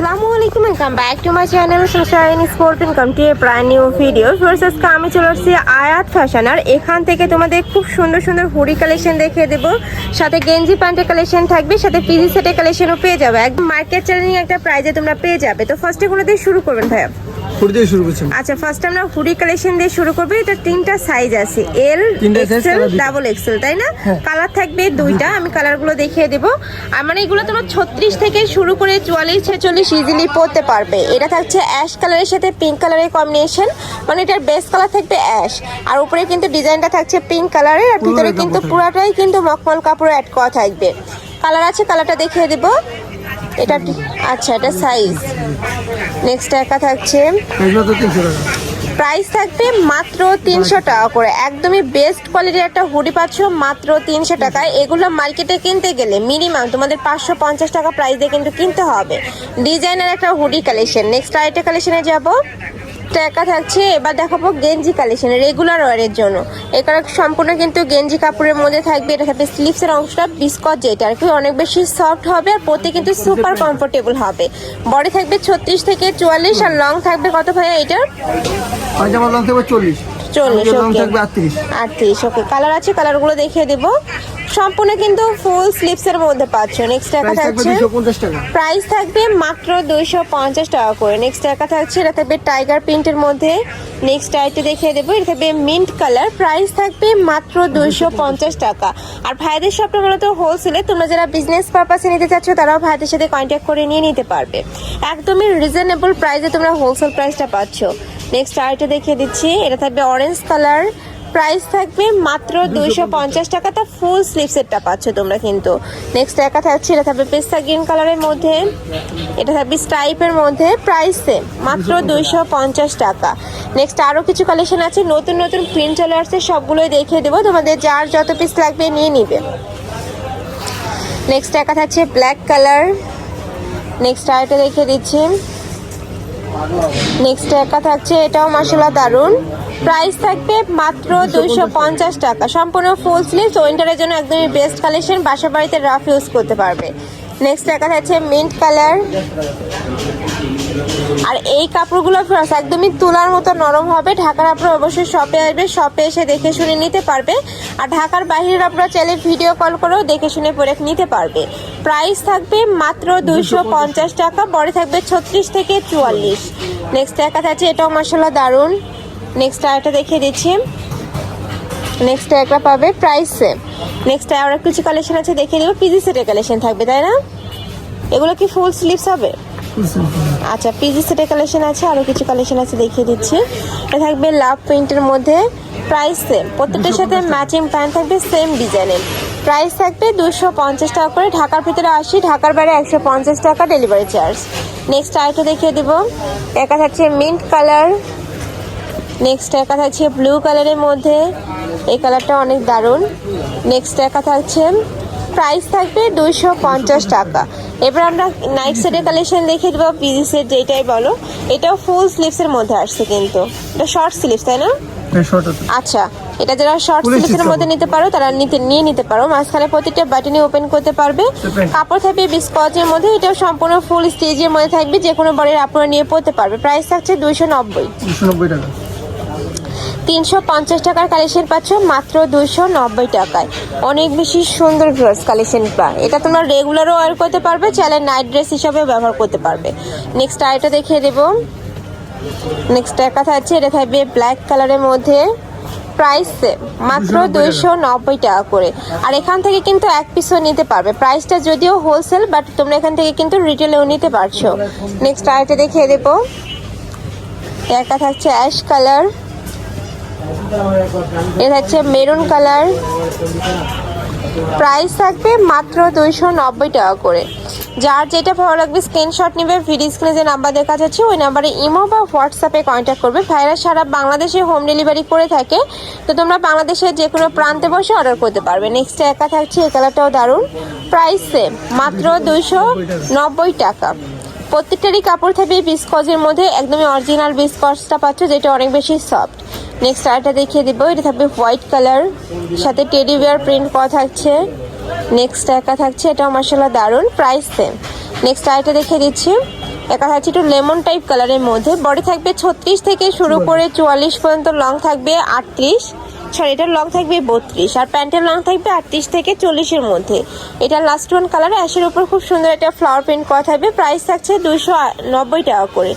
আসসালামু আলাইকুম welcome back my channel social sport income to প্রায় নিউ ভিডিও ভার্সেস আমি চলে আসছি আয়াত ফ্যাশন এখান থেকে তোমাদের খুব সুন্দর সুন্দর হুডি কালেকশন দেখিয়ে দেবো। সাথে গেঞ্জি প্যান্টের কালেকশন থাকবে, সাথে পিজি কালেকশনও পেয়ে যাবে। একদম মার্কেট চ্যালেঞ্জিং একটা প্রাইজে তোমরা পেয়ে যাবে। তো ফার্স্টে কোনো দিয়ে শুরু করবেন ভাইয়া। কুড়ি দিয়ে শুরু করছেন আচ্ছা ফার্স্ট আমরা হুডি কালেকশন দিয়ে শুরু করব। এটা তিনটা সাইজ আছে। L XL. ডাবল এক্সেল তাই না? হ্যাঁ। কালার থাকবে দুইটা। আমি কালারগুলো দেখিয়ে দেব। আর মানে এগুলো তোমার ছত্রিশ থেকে শুরু করে চুয়াল্লিশ ছেচল্লিশ ইজিলি পরতে পারবে। এটা থাকছে অ্যাশ কালারের সাথে পিঙ্ক কালারের কম্বিনেশন মানে এটার বেস্ট কালার থাকবে অ্যাশ আর উপরে কিন্তু ডিজাইনটা থাকছে পিঙ্ক কালারের আর ভিতরে কিন্তু পুরাটাই কিন্তু মখমল কাপড় অ্যাড করা থাকবে। কালার আছে কালারটা দেখিয়ে দেব। এটা আচ্ছা এটা সাইজ নেক্সট একা থাকছে। প্রাইস থাকবে মাত্র তিনশো টাকা করে। একদমই বেস্ট কোয়ালিটির একটা হুডি পাচ্ছ মাত্র তিনশো টাকায়। এগুলো মার্কেটে কিনতে গেলে মিনিমাম তোমাদের পাঁচশো পঞ্চাশ টাকা প্রাইস দিয়ে কিন্তু কিনতে হবে। ডিজাইনের একটা হুডি কালেকশন নেক্সট আরেকটা কালেকশনে যাব। টাকা থাকছে এবার দেখাবো গেঞ্জি কালেকশন রেগুলার ওয়ারের জন্য। এখানে সম্পূর্ণ কিন্তু গেঞ্জি কাপড়ের মধ্যে থাকবে এটা থাকবে স্লিপসের অংশটা বিস্কট যেটা আর কি অনেক বেশি সফট হবে আর পরতে কিন্তু সুপার কমফোর্টেবল হবে। বডি থাকবে ছত্রিশ থেকে চুয়াল্লিশ আর লং থাকবে কত ভাইয়া লং থাকবে চল্লিশ। ওকে আটত্রিশ। ওকে কালার আছে কালারগুলো দেখিয়ে দিব। সম্পূর্ণ কিন্তু ফুল স্লিপসের মধ্যে পাচ্ছ। নেক্সট টাকা থাকছে প্রাইস থাকবে মাত্র দুইশো পঞ্চাশ টাকা করে। নেক্সট টাকা থাকছে এটা থাকবে টাইগার প্রিন্টের মধ্যে। নেক্সট আইটি দেখিয়ে দেবো এটা থাকবে মিন্ট কালার প্রাইস থাকবে মাত্র দুইশো পঞ্চাশ টাকা। আর ভাইদের শপটা মূলত হোলসেলে তোমরা যারা বিজনেস পারপাসে নিতে চাচ্ছ তারাও ভাইদের সাথে কন্ট্যাক্ট করে নিয়ে নিতে পারবে। একদমই রিজনেবল প্রাইসে তোমরা হোলসেল প্রাইসটা পাচ্ছ। নেক্সট আইটি দেখিয়ে দিচ্ছি এটা থাকবে অরেঞ্জ কালার প্রাইস থাকবে মাত্র দুইশো পঞ্চাশ। টাকা। তা ফুল স্লিপসেরটা পাচ্ছ তোমরা কিন্তু। নেক্সট একা থাকছে এটা থাকবে পেস্তা গ্রিন কালারের মধ্যে। এটা থাকবে স্টাইপের মধ্যে। প্রাইস সেম মাত্র দুইশো পঞ্চাশ। টাকা। নেক্সট আরও কিছু কালেকশন আছে নতুন নতুন প্রিন্ট চলে আসছে সবগুলোই দেখিয়ে দেবো। তোমাদের যার যত পিস লাগবে নিয়ে নিবে। নেক্সট একা থাকছে ব্ল্যাক কালার নেক্সট আরেকটা দেখিয়ে দিচ্ছি। নেক্সট একা থাকছে এটাও মশলা দারুণ প্রাইস থাকবে মাত্র দুইশো পঞ্চাশ টাকা। সম্পূর্ণ ফুল স্লিভস উইন্টারের জন্য একদমই বেস্ট কালেকশন বাসা বাড়িতে রাফ ইউজ করতে পারবে। নেক্সট একা থাকছে মিন্ট কালার আর এই কাপড়গুলো ফ্রাস একদমই তুলার মতো নরম হবে। ঢাকার আপনারা অবশ্যই শপে আসবে। শপে এসে দেখে শুনে নিতে পারবে। আর ঢাকার বাইরের আপনারা চাইলে ভিডিও কল করেও দেখে শুনে পরে নিতে পারবে। প্রাইস থাকবে মাত্র দুইশো পঞ্চাশ টাকা। বড় থাকবে ছত্রিশ থেকে চুয়াল্লিশ। নেক্সট একা থাকছে এটাও মশলা দারুণ নেক্সট আরেকটা দেখিয়ে দিচ্ছি। নেক্সট একটা পাবে প্রাইস সেম নেক্সট আরও কিছু কালেকশন আছে দেখিয়ে দেবো। পিজি সেটের কালেকশন থাকবে তাই না? এগুলো কি ফুল স্লিভস হবে? আচ্ছা পিজি সেটের কালেকশন আছে আরও কিছু কালেকশন আছে দেখিয়ে দিচ্ছি। এটা থাকবে লাভ প্রিন্টের মধ্যে প্রাইস সেম প্রত্যেকটার সাথে ম্যাচিং প্যান্ট থাকবে সেম ডিজাইনের প্রাইস থাকবে দুশো পঞ্চাশ টাকা করে ঢাকার ভিতরে আসি ঢাকার বাইরে একশো পঞ্চাশ টাকা ডেলিভারি চার্জ নেক্সট আরেকটা দেখিয়ে দেবো। একা থাকছে মিন্ট কালার নেক্সট একা থাকছে ব্লু কালারের মধ্যে। এই কালারটা অনেক দারুণ। নেক্সট একা থাকছে প্রাইস থাকবে দুইশো পঞ্চাশ টাকা। এবার আমরা নাইট সেটের কালেকশন দেখে দেবো পিজি সেট যেটাই বলো। এটাও ফুল স্লিভসের মধ্যে আসছে কিন্তু। এটা শর্ট স্লিভস তাই না? আচ্ছা এটা যারা শর্ট স্লিভসের মধ্যে নিতে পারো তারা নিতে নিয়ে নিতে পারো। মাঝখানে প্রতিটা বাটনে ওপেন করতে পারবে। কাপড় থাকবে বিস্কচের মধ্যে এটাও সম্পূর্ণ ফুল স্টেজের মধ্যে থাকবে। যে কোনো বড়ের আপনারা নিয়ে পড়তে পারবে। প্রাইস থাকছে দুইশো নব্বই টাকা। তিনশো পঞ্চাশ টাকার কালেকশন পাচ্ছ মাত্র দুইশো নব্বই টাকায়। অনেক বেশি সুন্দর ড্রেস কালেকশনটা এটা তোমরা রেগুলারও ওয়ার করতে পারবে চাইলে নাইট ড্রেস হিসাবে ব্যবহার করতে পারবে। নেক্সট আরেকটা দেখিয়ে দেবো। নেক্সট একা থাকছে এটা থাকবে ব্ল্যাক কালারের মধ্যে। প্রাইস মাত্র দুইশো নব্বই টাকা করে। আর এখান থেকে কিন্তু এক পিসও নিতে পারবে। প্রাইসটা যদিও হোলসেল বাট তোমরা এখান থেকে কিন্তু রিটেলেও নিতে পারছ। নেক্সট আরেকটা দেখিয়ে দেবো। একা থাকছে অ্যাশ কালার এটা হচ্ছে মেরুন কালার। প্রাইস থাকবে মাত্র দুইশো নব্বই টাকা করে। যার যেটা ভালো লাগবে স্ক্রিনশট নেবে ভিডিও স্ক্রিনে যে নাম্বার দেখা যাচ্ছে, ওই নাম্বারে ইমো বা হোয়াটসঅ্যাপে কন্ট্যাক্ট করবে। ভাইরা সারা বাংলাদেশে হোম ডেলিভারি করে থাকে। তো তোমরা বাংলাদেশের যে কোনো প্রান্তে বসে অর্ডার করতে পারবে। নেক্সট একা থাকছে, এই কালারটাও দারুণ। প্রাইস সেম মাত্র দুইশো নব্বই টাকা। প্রত্যেকটারই কাপড় থাকবে বিস্কজের মধ্যে, একদমই অরিজিনাল বিস্কজটা পাচ্ছ, যেটা অনেক বেশি সফট নেক্সট আরেকটা দেখিয়ে দিব। এটা থাকবে হোয়াইট কালার সাথে টেডি বিয়ার প্রিন্ট করা থাকছে। নেক্সট একা থাকছে এটাও মশলা দারুণ প্রাইস সেম নেক্সট আরেকটা দেখিয়ে দিচ্ছি। একা থাকছে একটু লেমন টাইপ কালারের মধ্যে। বডি থাকবে ছত্রিশ থেকে শুরু করে চুয়াল্লিশ পর্যন্ত লং থাকবে আটত্রিশ। সরি এটার লং থাকবে বত্রিশ। আর প্যান্টের লং থাকবে আটত্রিশ থেকে চল্লিশের মধ্যে। এটা লাস্ট ওয়ান কালার অ্যাশের উপর খুব সুন্দর একটা ফ্লাওয়ার প্রিন্ট করা থাকবে। প্রাইস থাকছে দুশো নব্বই টাকা করে।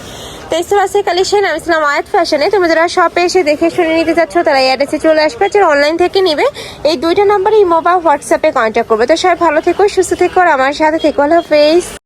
তো এই আছে কালেকশন, আমি ছিলাম আয়াত ফ্যাশনে। তুমি যারা শপে এসে দেখে শুনে নিতে চাচ্ছ, তারা অ্যাড্রেসে চলে আসবে। যারা অনলাইন থেকে নিবে, এই দুইটা নম্বরে ইমো বা হোয়াটসঅ্যাপে কন্ট্যাক্ট করবে। তো সবাই ভালো থেকো, সুস্থ থেকো আমার সাথে থেকো। Hello face